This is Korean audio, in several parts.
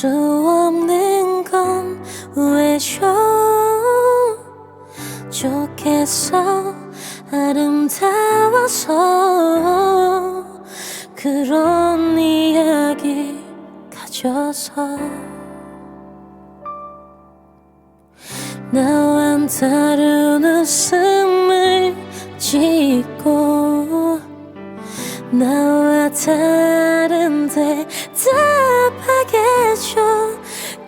수 없는 건 왜죠? 좋겠어. 아름다워서. 그런 이야기 가져서. 나와 다른 웃음을 짓고 나와 다른데 답하겠죠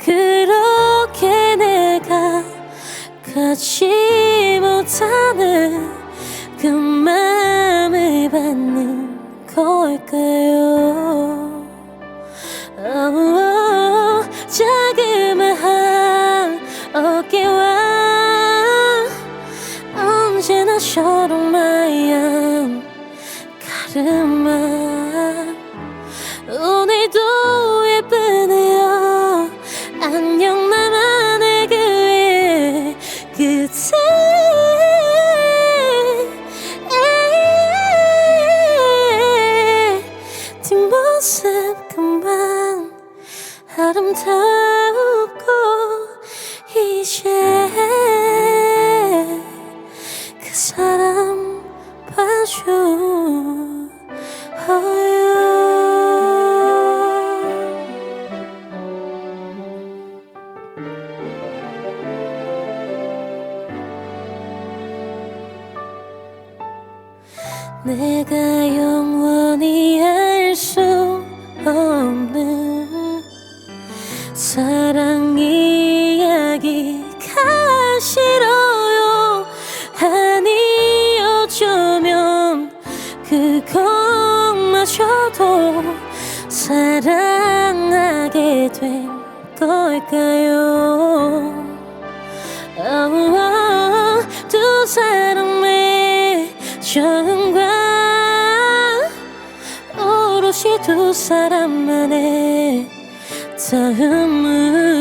그렇게 내가 갖지 못하는 그 맘을 받는 걸까요? 어, 자그마한 어깨와 언제나 초록마양 가르마 그만 아름답고 이제 그 사람 봐줘. 내가 영원 이야기가 싫어요. 아니 어쩌면 그것마저도 사랑하게 된 걸까요? 어, 두 사람의 정과 오롯이 두 사람만의 다음은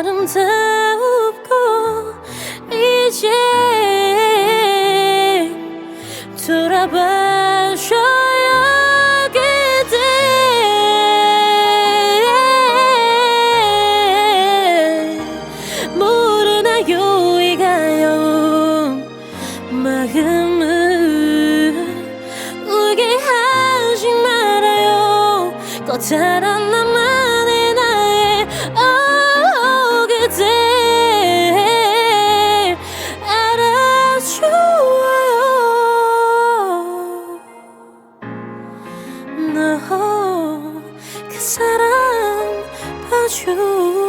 아름답고 이제 돌아봐줘. True.